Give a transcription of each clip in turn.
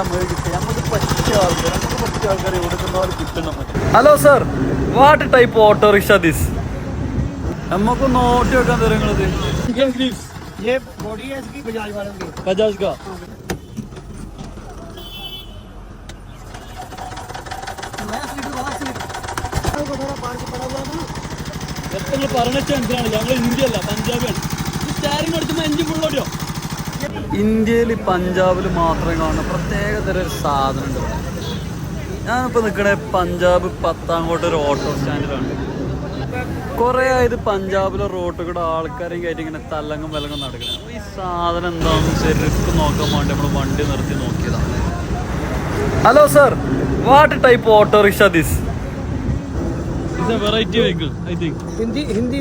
നമ്മൾ കിട്ടുക നമുക്ക് പറ്റിയ ആൾക്കാർ നമുക്ക് പറ്റിയ ആൾക്കാർ കൊടുക്കുന്നവർ കിട്ടണം hello sir what type autorickshaw this നമുക്ക് നോട്ടി വെക്കാൻ തരും നിങ്ങളത് ബജാജ് കാ എത്ര പറഞ്ഞ എന്തിനാണ് ഞങ്ങൾ ഇന്ത്യയല്ല പഞ്ചാബിയാണ്. സ്റ്റാരിങ് കൊടുത്തുമ്പോൾ എഞ്ചിൻ ഫുള്ളോടിയോ ഇന്ത്യയിൽ പഞ്ചാബിൽ മാത്രമേ കാണുന്ന പ്രത്യേക തരം ഒരു സാധനമുണ്ട്. ഞാനിപ്പോൾ നിൽക്കണേ പഞ്ചാബ് പത്താംകോട്ട് ഒരു ഓട്ടോ സ്റ്റാൻഡിലാണ് കുറേ ആയത് പഞ്ചാബിലെ റോട്ട് കൂടെ ആൾക്കാരെയും കയറ്റി ഇങ്ങനെ തല്ലങ്ങും വിലങ്ങും നടക്കുന്നത് അപ്പോൾ ഈ സാധനം എന്താണെന്ന് ചെറുക്ക് നോക്കാൻ വേണ്ടി നമ്മൾ വണ്ടി നിർത്തി നോക്കിയതാണ് hello sir what type auto rickshaw this a variety vehicle I think Hindi Hindi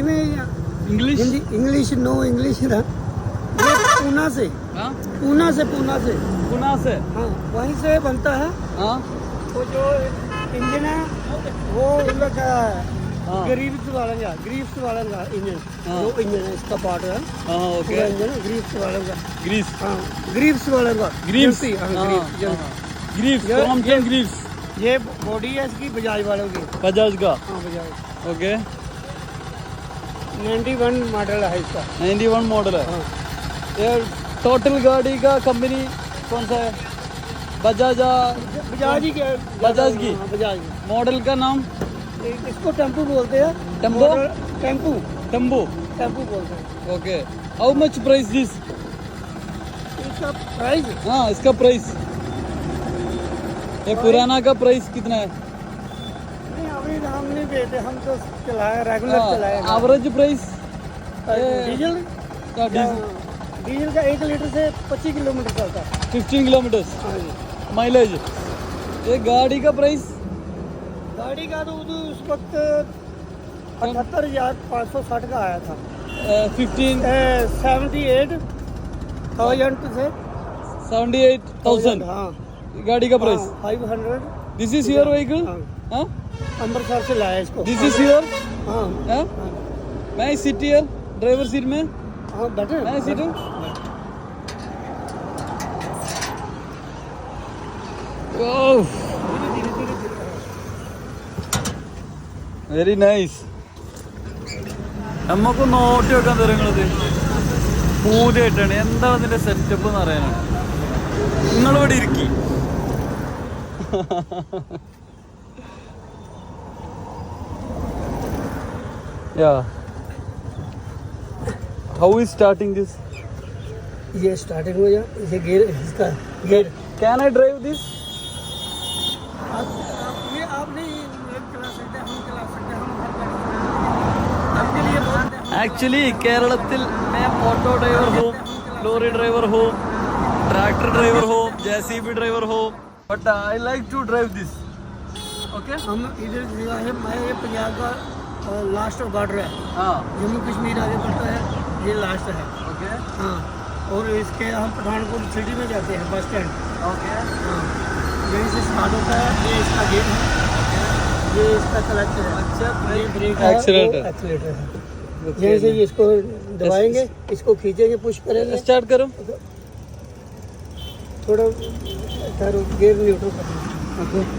English Hindi English no English Poona से। हाँ? पूना से पूना से। पुणे से? हाँ वहीं से बनता है। हाँ? वो जो इंजन है वो उन लोग का हाँ। गरीब्स वाला का गरीब्स वाला का इंजन। हाँ। वो इंजन है इसका पार्ट है। हाँ ओके। इंजन है गरीब्स वाला का। ग्रीस हाँ गरीब्स वाला का। ग्रीव्स? हाँ, हाँ ग्रीव्स, GMC। ग्रीव्स ये- ग्रीव्स? ये बॉडी है इसकी बजाज वालों की। बजाज का? हाँ बजाज। ओके। 91 मॉडल है इसका। 91 मॉडल है। हाँ। ये टोटल गाड़ी का कंपनी कौन सा है? बजाज बजाज ही बजाज की? हाँ, बजाज की मॉडल का नाम? इसको टेंपू बोलते हैं। टेंपो? टेंपू। टम्बो टेंपू बोलते हैं। Okay how much price this इसका प्राइस हाँ इसका प्राइस ये पुराना का प्राइस कितना है? हम नहीं देते हम तो चलाए रेगुलर चलाए। Average price diesel diesel diesel का एक लीटर से 25 किलोमीटर चलता है। 15 किलोमीटर्स। हाँ माइलेज। ये गाड़ी का प्राइस? गाड़ी का तो उस वक्त अठहत्तर हज़ार पाँच सौ साठ का आया था। फिफ्टीन सेवेंटी एट थाउज़ेंड से सेवेंटी एट थाउज़ेंड हाँ। गाड़ी का price? Five hundred this is your vehicle हाँ। हाँ? अमृतसर से लाया इसको। दिस इज़ योर हाँ। हाँ? मैं सीट हियर ड्राइवर सीट में। വെരി നൈസ് നമുക്ക് നോട്ടി വെക്കാൻ തരങ്ങളത് പൂതിയായിട്ടാണ് എന്താ അതിന്റെ സെറ്റപ്പ് എന്ന് അറിയാനാണ് നിങ്ങളിവിടെ ഇരിക്കി. Yeah how is starting this ये स्टार्टिंग में ये गियर इसका gear can I drive this ये आप मैं ऑटो ड्राइवर हो लॉरी ड्राइवर हो ट्रैक्टर ड्राइवर हो जेसीबी ड्रायव्हर हो but I like to drive this okay हम इधर मैं ये पंजाब का लास्ट है। जम्मू कश्मीर आगे पड़ता है। ये लास्ट है। ओके हाँ और इसके हम पठानकोट सिटी में जाते हैं बस स्टैंड ओके हाँ यहीं से स्टार्ट होता है। ये इसका गेट है। ये इसका क्लच है। अच्छा ये ब्रेक है. वो एक्सीलेटर है। यहीं से ये इसको दबाएँगे इसको खींचेंगे पुश करेंगे। स्टार्ट करो। थोड़ा गेयर न्यूट्रल करना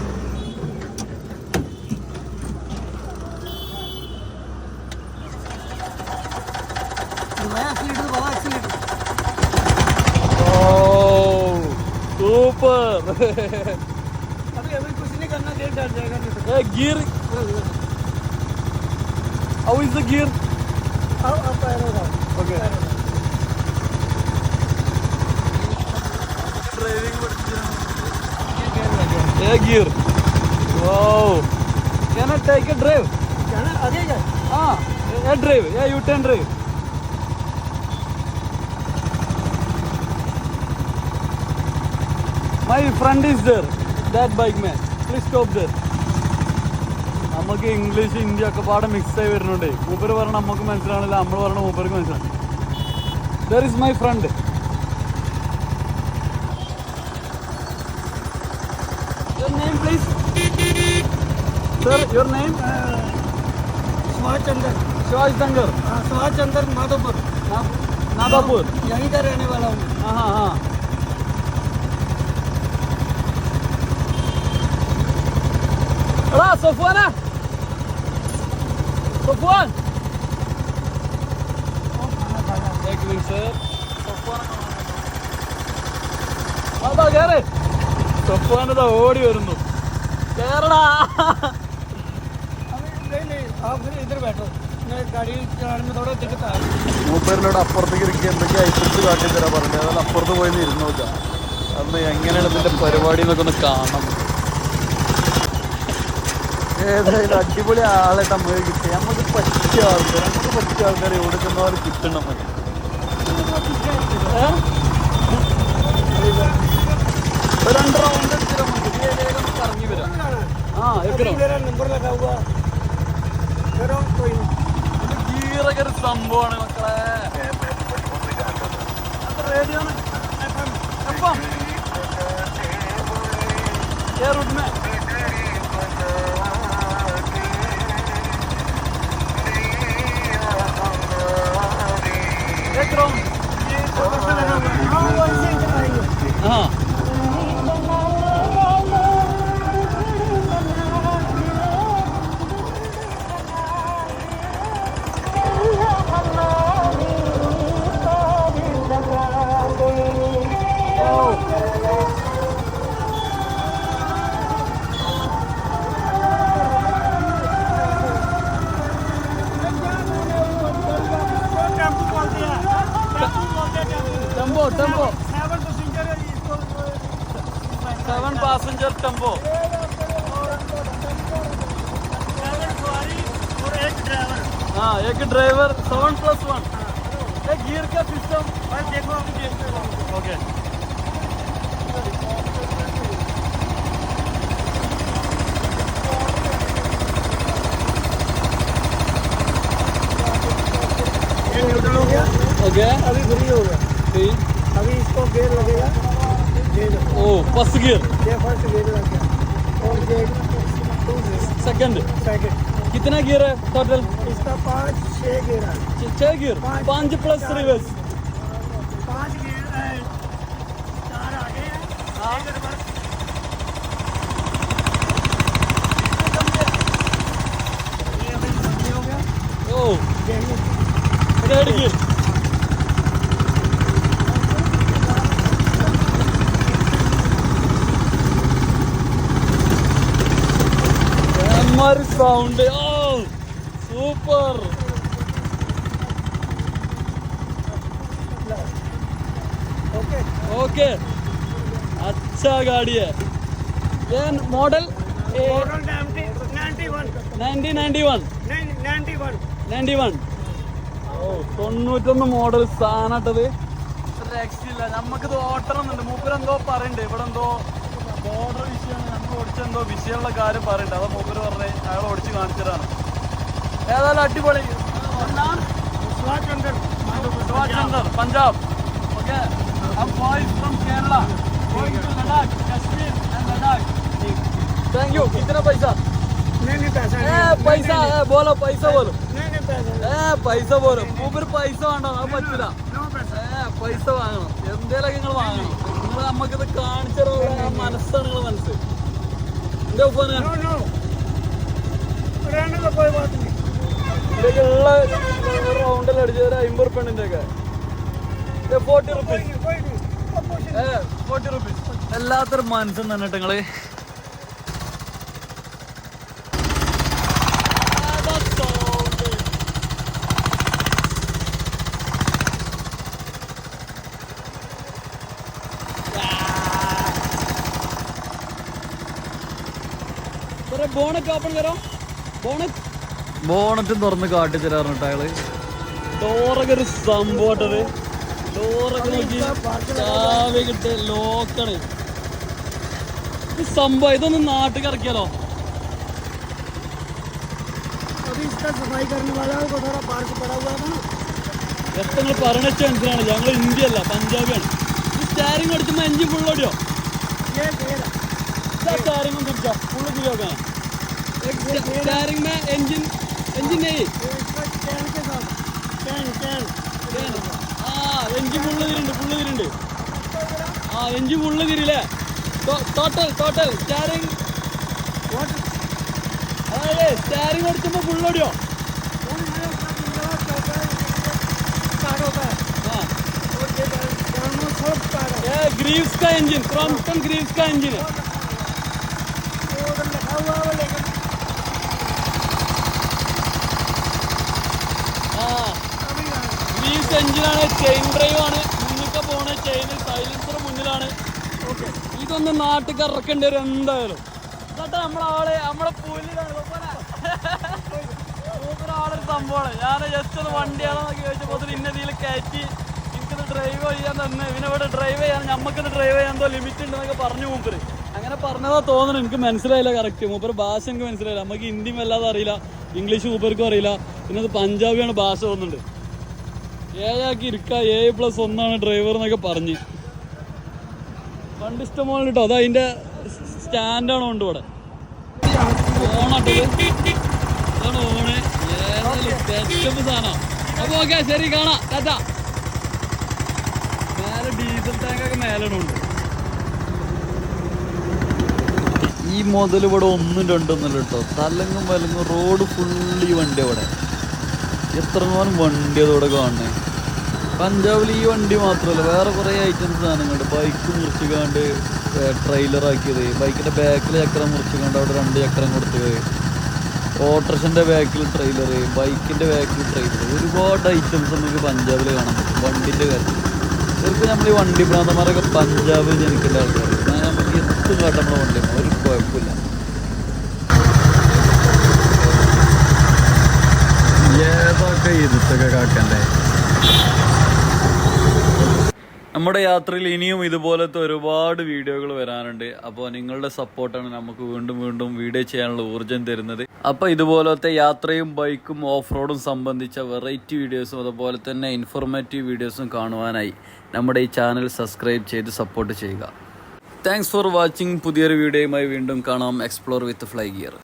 सुपर अभी अभी कुछ नहीं करना गेयर डर जाएगा नहीं तो a gear how is the gear अब अब पैर होगा ओके पैर होगा a gear wow can I take a drive जाना आगे जाए Ah, a drive. Yeah, you can drive. My friend is there. That bike man. Please stop there. നമുക്ക് ഇംഗ്ലീഷ് ഹിന്ദി ഒക്കെ പാടെ മിക്സ് ആയി വരുന്നുണ്ട് മൂപ്പര് പറഞ്ഞ നമുക്ക് മനസ്സിലാവില്ല നമ്മൾ പറഞ്ഞ മൂപ്പർക്ക് മനസ്സിലാവും there is my friend your name please sir your name Subhash Chandra Shiva's दंगर हाँ सुभाष चंद्र माधोपुर नादापुर यहीं का रहने वाला हूँ हाँ हाँ हाँ എടാ സൊഫുവാനാ സൊഫുവാൻ അതാ കേറ് സൊഫുവാനതാ ഓടി വരുന്നു. കേറടാ. മൂപ്പേരിനോട് അപ്പുറത്തേക്ക് ഇരിക്കുക എന്തൊക്കെ ഐറ്റംസ് കാട്ടി തരാൻ പറഞ്ഞു? അതായത് അപ്പുറത്ത് പോയി ഇരുന്നു നോക്കാം അന്ന് എങ്ങനെയാണ് ഇതിന്റെ പരിപാടി എന്നൊക്കെ ഒന്ന് കാണണം. ഏതായാലും അടിപൊളി ആളെ നമ്മൾ കിട്ടി നമുക്ക് പറ്റിയ ആൾക്കാർ നമുക്ക് പറ്റിയ ആൾക്കാരെ കൊടുക്കുന്നവർ കിട്ടണം. രണ്ട് റൗണ്ട് കറങ്ങി വരാം. ആ ഗീറൊക്കെ ഒരു സംഭവമാണ് മക്കളെ. റേഡിയോ എപ്പം എപ്പം ഏ റൂട്ടിനെ 啊、嗯。जल हाँ एक ड्राइवर सेवन प्लस वन एक गियर का सिस्टम भाई देखो हम ओके ये न्यूट्रल हो गया हो गया। अभी फ्री होगा ठीक अभी इसको गेयर लगेगा। ये देखो ओ फर्स्ट गियर ये फर्स्ट गेयर लग गया और ये टू सेकंड सेकंड कितना गियर है टोटल इसका पाँच छः गेयर है छह गियर पाँच- पांच प्लस चार। रिवर्स पाँच गेयर है चार आगे हैं हाँ। एक रिवर्स ये अभी फ्री हो गया ओ ये थर्ड गियर ഒരു സൗണ്ട് ഓ സൂപ്പർ ഓക്കെ അച്ഛാ ഗാഡിയെ മോഡൽ തൊണ്ണൂറ്റൊന്ന് മോഡൽ സാധനട്ടത് രക്ഷയില്ല നമുക്കിത് ഓട്ടണമെന്നുണ്ട്. മൂപ്പരെന്തോ പറയണ്ട്. ഇവിടെ എന്തോ ബോർഡർ വിഷയമാണ് നമ്മൾ ഓടിച്ചെന്തോ വിഷയമുള്ള കാര്യം പറയണ്ട് അത് മൂപ്പര് പറഞ്ഞ് അയാൾ ഓടിച്ച് കാണിച്ചതാണ് ഏതായാലും അടിപൊളി Subhash Chandra Subhash Chander Punjab okay boys from Kerala going to Ladakh, Kashmir and Ladakh. Thank you. कितना पैसा? नहीं नहीं पैसा ए, नहीं पैसा है बोलो पैसा बोलो नहीं नहीं पैसा ഏ പൈസ പോലും മൂപ്പര് പൈസ വേണ്ട അത് പറ്റില്ല नो पैसा ഏ പൈസ വാങ്ങണം എന്തേലൊക്കെ നിങ്ങൾ വാങ്ങണം നിങ്ങൾ നമുക്കിത് കാണിച്ചറിവുള്ള മനസ്സാണ് നിങ്ങളെ മനസ്സ്. എന്റെ ഉപ്പാന ഇതൊക്കെ ഉള്ള റൗണ്ടിൽ അടിച്ചത് ഒരു അമ്പത് റുപ്യ ഉണ്ട് ഇതൊക്കെ ഫോർട്ടി റുപ്പീസ് ഏ ഫോർട്ടി റുപ്പീസ് എല്ലാത്തൊരു മനസ്സും തന്നെ നിങ്ങൾ ബോണറ്റ് ഓപ്പൺ ബോണറ്റ് തുറന്ന് കാട്ടി പറഞ്ഞിട്ട് അയാൾ. ഡോറൊക്കെ ഒരു സംഭവട്ടത് നോക്കി. ഈ സംഭവം ഇതൊന്നും നാട്ടിൽ ഇറക്കിയാലോ? എത്ര പറഞ്ഞ ചെൻസിലാണ് ഞങ്ങൾ ഇന്ത്യയല്ല പഞ്ചാബിയാണ്. സ്റ്റാരിങ് അടിക്കുമ്പോൾ എഞ്ചിൻ ഫുള്ളോടിയോ ये गेयर है സ്റ്റാരിങ് ഒന്ന് തിരിച്ചാ full തിരിയോക്കാം steering may engine engine നെയ് ये इसका चैन के साथ चैन चैन ആ എഞ്ചിൻ ഫുള്ള് തിരുണ്ട് ഫുള്ള് തിരുണ്ട് ആ engine full തിരിയില്ലേ total total steering what അതായത് സ്റ്റാരിങ് കൊടുക്കുമ്പോ ഫുള്ളോടിയോ वो ये अपना पिंजरा चलता है स्टार्ट होता है ആ और ये जानवर सब स्टार्ट है ये ग्रीव्स का इंजन क्रॉम्पटन ग्रीव्स का इंजन है എഞ്ചിനാണ് ചെയിൻ ആണ്. മുന്നിട്ട് പോണ ചെയിൻ സൈലൻസർ മുന്നിലാണ്. ഓക്കെ ഇതൊന്ന് നാട്ടുകാർ ഇറക്കേണ്ടി വരും എന്തായാലും എന്നിട്ട് നമ്മളാളെ നമ്മളെ പുല്ലിലാണ്. മൂപ്പരാളൊരു സംഭവമാണ്. ഞാൻ ജസ്റ്റ് ഒന്ന് വണ്ടിയാണെന്നൊക്കെ ചോദിച്ചപ്പോൾ ഇന്ന ഇതിൽ കയറ്റി എനിക്കിത് ഡ്രൈവ് ചെയ്യാൻ തന്നെ. ഇവനെ ഇവിടെ ഡ്രൈവ് ചെയ്യാൻ നമുക്കിത് ഡ്രൈവ് ചെയ്യാൻ എന്തോ ലിമിറ്റ് ഉണ്ടെന്നൊക്കെ പറഞ്ഞു മൂപ്പര്. അങ്ങനെ പറഞ്ഞതാ തോന്നുന്നു എനിക്ക് മനസ്സിലായില്ല കറക്റ്റ് മൂപ്പര് ഭാഷ എനിക്ക് മനസ്സിലായില്ല. നമുക്ക് ഹിന്ദിയും വല്ലാതെ അറിയില്ല. ഇംഗ്ലീഷ് മൂപ്പർക്കും അറിയില്ല. പിന്നെ അത് പഞ്ചാബിയാണ് ഭാഷ തോന്നുന്നുണ്ട്. ഏഴാക്കി ഇരിക്ക. ഏഴ് പ്ലസ് ഒന്നാണ് ഡ്രൈവർ എന്നൊക്കെ പറഞ്ഞ്. വണ്ടി ഇഷ്ടമാണ് കേട്ടോ അത് അതിന്റെ സ്റ്റാൻഡാണ് ഉണ്ട് ഇവിടെ. ഓണാട്ടത് ഇതാണ് ഓണ്. ഏതായാലും സാധനം. അപ്പൊ ഓക്കെ ശരി കാണാം. ടാറ്റ. മേലെ ഡീസൽ ടാങ്കൊക്കെ ഈ മുതൽ ഇവിടെ ഒന്നും രണ്ടൊന്നുമില്ല കേട്ടോ. തലങ്ങും വലങ്ങും റോഡ് ഫുള്ളി വണ്ടി അവിടെ എത്രമാനം വണ്ടി അതോടെ കാണണേ പഞ്ചാബിൽ ഈ വണ്ടി മാത്രമല്ല വേറെ കുറേ ഐറ്റംസ് സാധനങ്ങളുണ്ട്. ബൈക്ക് മുറിച്ചുകാണ്ട് ട്രെയിലർ ആക്കിയത്. ബൈക്കിന്റെ ബാക്കിൽ ചക്രം മുറിച്ചുകാണ്ട് അവിടെ രണ്ട് ചക്രം കൊടുത്തത്. ഓട്ടർഷന്റെ ബാക്കിൽ ട്രെയിലർ ബൈക്കിന്റെ ബാക്കിൽ ട്രെയിലർ ഒരുപാട് ഐറ്റംസ് നമുക്ക് പഞ്ചാബിൽ കാണാൻ പറ്റും വണ്ടിന്റെ കാര്യത്തിൽ. ശരിക്കും നമ്മൾ ഈ വണ്ടി ഭ്രാന്തന്മാരൊക്കെ പഞ്ചാബിൽ ജനിക്കേണ്ട ആൾക്കാർ നമുക്ക് എത്തും കാട്ടം നമ്മളെ വണ്ടി ഒരു കുഴപ്പമില്ല. ഏതൊക്കെ ഇരുത്തൊക്കെ കാക്കണ്ടേ? നമ്മുടെ യാത്രയിൽ ഇനിയും ഇതുപോലത്തെ ഒരുപാട് വീഡിയോകൾ വരാനുണ്ട്. അപ്പോൾ നിങ്ങളുടെ സപ്പോർട്ടാണ് നമുക്ക് വീണ്ടും വീണ്ടും വീഡിയോ ചെയ്യാനുള്ള ഊർജം തരുന്നത്. അപ്പോൾ ഇതുപോലത്തെ യാത്രയും ബൈക്കും ഓഫ് റോഡും സംബന്ധിച്ച വെറൈറ്റി വീഡിയോസും അതുപോലെ തന്നെ ഇൻഫോർമേറ്റീവ് വീഡിയോസും കാണുവാനായി നമ്മുടെ ഈ ചാനൽ സബ്സ്ക്രൈബ് ചെയ്ത് സപ്പോർട്ട് ചെയ്യുക. താങ്ക്സ് ഫോർ വാച്ചിങ് പുതിയൊരു വീഡിയോയുമായി വീണ്ടും കാണാം. എക്സ്പ്ലോർ വിത്ത് ഫ്ലൈ ഗിയർ